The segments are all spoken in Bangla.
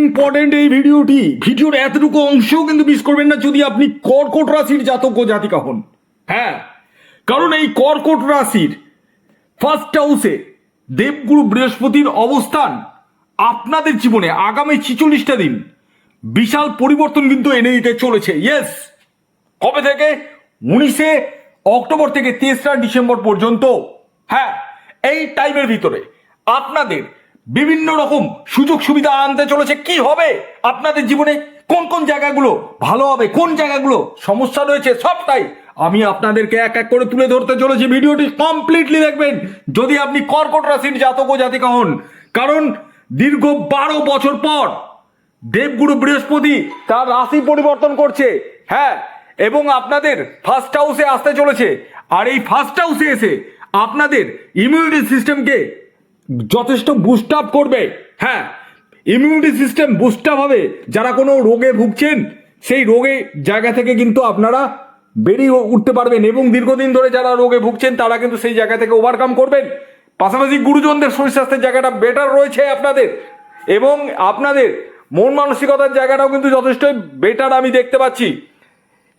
ইম্পর্টেন্ট এই ভিডিওটি। ভিডিওর এতটুকু অংশও কিন্তু মিস করবেন না যদি আপনি কর্কট রাশির জাতক জাতিকা হন। হ্যাঁ কারণ এই কর্কট রাশির ফার্স্ট হাউসে দেবগুরু বৃহস্পতির অবস্থান আপনাদের জীবনে আগামী ছিচল্লিশটা দিন বিশাল পরিবর্তন কিন্তু এনে দিতে চলেছে। ইয়েস কবে থেকে? উনিশে অক্টোবর থেকে তেসরা ডিসেম্বর পর্যন্ত। হ্যাঁ এই টাইমের ভিতরে আপনাদের বিভিন্ন রকম সুযোগ সুবিধা আনতে চলেছে। কি হবে? আপনাদের জীবনে কোন কোন জায়গাগুলো ভালো হবে? কোন জায়গাগুলো সমস্যা রয়েছে? সবটাই আমি আপনাদেরকে এক এক করে তুলে ধরতে চলেছি। ভিডিওটি কমপ্লিটলি দেখবেন। যদি আপনি কর্কট রাশির জাতক ও জাতিকা হন, কারণ দীর্ঘ বারো বছর পর দেবগুরু বৃহস্পতি তার রাশি পরিবর্তন করছে। হ্যাঁ এবং আপনাদের ফার্স্ট হাউসে আসতে চলেছে। আর এই ফার্স্ট হাউসে এসে আপনাদের ইমিউনিটি সিস্টেমকে যথেষ্ট বুস্ট আপ করবে। হ্যাঁ ইমিউনিটি সিস্টেম বুস্ট আপ হবে। যারা কোনো রোগে ভুগছেন, সেই রোগে জায়গা থেকে কিন্তু আপনারা বেরিয়ে উঠতে পারবেন এবং দীর্ঘদিন ধরে যারা রোগে ভুগছেন, তারা কিন্তু সেই জায়গা থেকে ওভারকাম করবেন। পাশাপাশি গুরুজনদের শরীর স্বাস্থ্যের জায়গাটা বেটার রয়েছে আপনাদের। এবং আপনাদের মন মানসিকতার জায়গাটাও কিন্তু যথেষ্টই বেটার আমি দেখতে পাচ্ছি।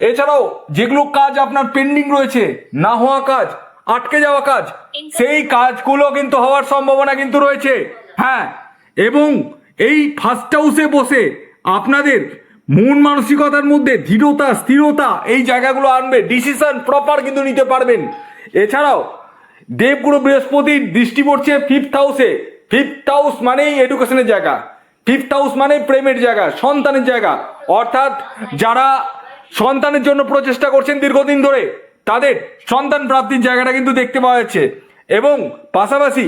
এছাড়াও যেগুলো কাজ আপনার পেন্ডিং রয়েছে, না হওয়া কাজ, আটকে যাওয়া কাজ সেই কাজগুলো কিন্তু হওয়ার সম্ভাবনা কিন্তু রয়েছে। হ্যাঁ এবং এই ফার্স্ট হাউসে বসে আপনাদের মন মানসিকতার মধ্যে দৃঢ়তা স্থিরতা এই জায়গাগুলো আনবে ডিসিশন প্রপার কিন্তু নিতে পারবেন। এছাড়াও দেবগুরু বৃহস্পতির দৃষ্টি পড়ছে ফিফথ হাউসে ফিফথ হাউস মানেই এডুকেশনের জায়গা। ফিফথ হাউস মানে প্রেমের জায়গা সন্তানের জায়গা। অর্থাৎ যারা সন্তানের জন্য প্রচেষ্টা করছেন দীর্ঘদিন ধরে তাদের সন্তান প্রাপ্তির জায়গাটা কিন্তু দেখতে পাওয়া যাচ্ছে। এবং পাশাপাশি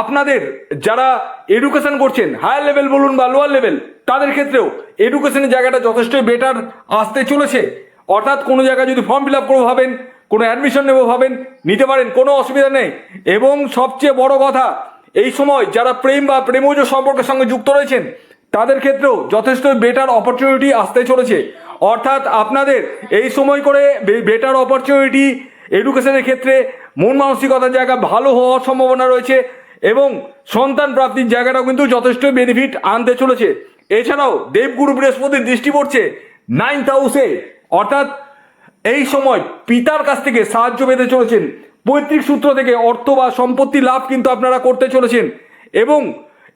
আপনাদের যারা এডুকেশন করছেন হায়ার লেভেল বলুন বা লোয়ার লেভেল তাদের ক্ষেত্রেও এডুকেশনের জায়গাটা যথেষ্টই বেটার আসতে চলেছে। অর্থাৎ কোনো জায়গায় যদি ফর্ম ফিল আপ করব ভাবেন, কোনো অ্যাডমিশন নেব ভাবেন, নিতে পারেন, কোনো অসুবিধা নেই। এবং সবচেয়ে বড় কথা, এই সময় যারা প্রেম বা প্রেমজ সম্পর্কের সঙ্গে যুক্ত রয়েছেন, তাদের ক্ষেত্রেও যথেষ্ট বেটার অপরচুনিটি আসতে চলেছে। অর্থাৎ আপনাদের এই সময় করে বেটার অপরচুনিটি এডুকেশনের ক্ষেত্রে মন মানসিকতার জায়গা ভালো হওয়ার সম্ভাবনা রয়েছে এবং সন্তান প্রাপ্তির জায়গাটাও কিন্তু যথেষ্ট বেনিফিট আনতে চলেছে। এছাড়াও দেবগুরু বৃহস্পতির দৃষ্টি পড়ছে নাইন্থ হাউসে অর্থাৎ এই সময় পিতার কাছ থেকে সাহায্য পেতে চলেছেন। পৈতৃক সূত্র থেকে অর্থ বা সম্পত্তি লাভ কিন্তু আপনারা করতে চলেছেন। এবং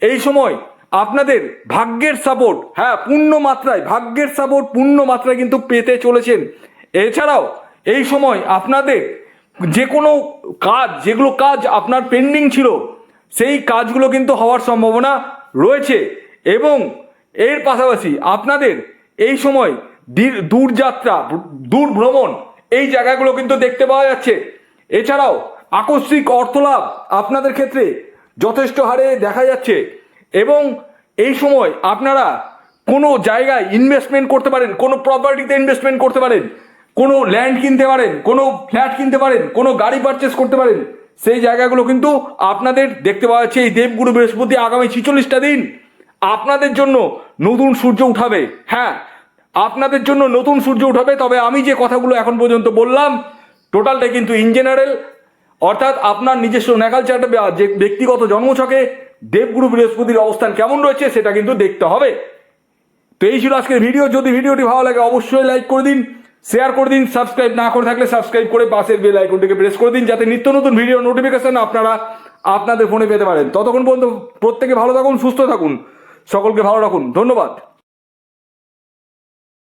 এই সময় আপনাদের ভাগ্যের সাপোর্ট হ্যাঁ পূর্ণ মাত্রায়, ভাগ্যের সাপোর্ট পূর্ণ মাত্রায় কিন্তু পেতে চলেছেন। এছাড়াও এই সময় আপনাদের যে কোনো কাজ, যেগুলো কাজ আপনার পেন্ডিং ছিল, সেই কাজগুলো কিন্তু হওয়ার সম্ভাবনা রয়েছে। এবং এর পাশাপাশি আপনাদের এই সময় দীর- দূরযাত্রা দূর ভ্রমণ এই জায়গাগুলো কিন্তু দেখতে পাওয়া যাচ্ছে। এছাড়াও আকস্মিক অর্থলাভ আপনাদের ক্ষেত্রে যথেষ্ট হারে দেখা যাচ্ছে। এবং এই সময় আপনারা কোনো জায়গায় ইনভেস্টমেন্ট করতে পারেন, কোনো প্রপার্টিতে ইনভেস্টমেন্ট করতে পারেন কোনো ল্যান্ড কিনতে পারেন, কোনো ফ্ল্যাট কিনতে পারেন, কোনো গাড়ি পারচেস করতে পারেন, সেই জায়গাগুলো কিন্তু আপনাদের দেখতে পাওয়া যাচ্ছে এই দেবগুরু বৃহস্পতি আগামী ছিচল্লিশটা দিন। আপনাদের জন্য নতুন সূর্য উঠাবে। হ্যাঁ আপনাদের জন্য নতুন সূর্য উঠাবে, তবে আমি যে কথাগুলো এখন পর্যন্ত বললাম টোটালটা কিন্তু ইন জেনারেল অর্থাৎ আপনার নিজস্ব ন্যাকাল চার্টে বা যে ব্যক্তিগত জন্মছকে দেবগুরু বৃহস্পতির অবস্থান কেমন রয়েছে সেটা কিন্তু দেখতে হবে। তো এই ছিল আজকের ভিডিও যদি ভিডিওটি ভালো লাগে, অবশ্যই লাইক করে দিন। শেয়ার করে দিন সাবস্ক্রাইব না করে থাকলে সাবস্ক্রাইব করে পাশের বেল আইকনটিকে প্রেস করে দিন, যাতে নিত্য নতুন ভিডিও নোটিফিকেশন আপনারা আপনাদের ফোনে পেতে পারেন। ততক্ষণ পর্যন্ত প্রত্যেকে ভালো থাকুন, সুস্থ থাকুন। সকলকে ভালো রাখুন। ধন্যবাদ।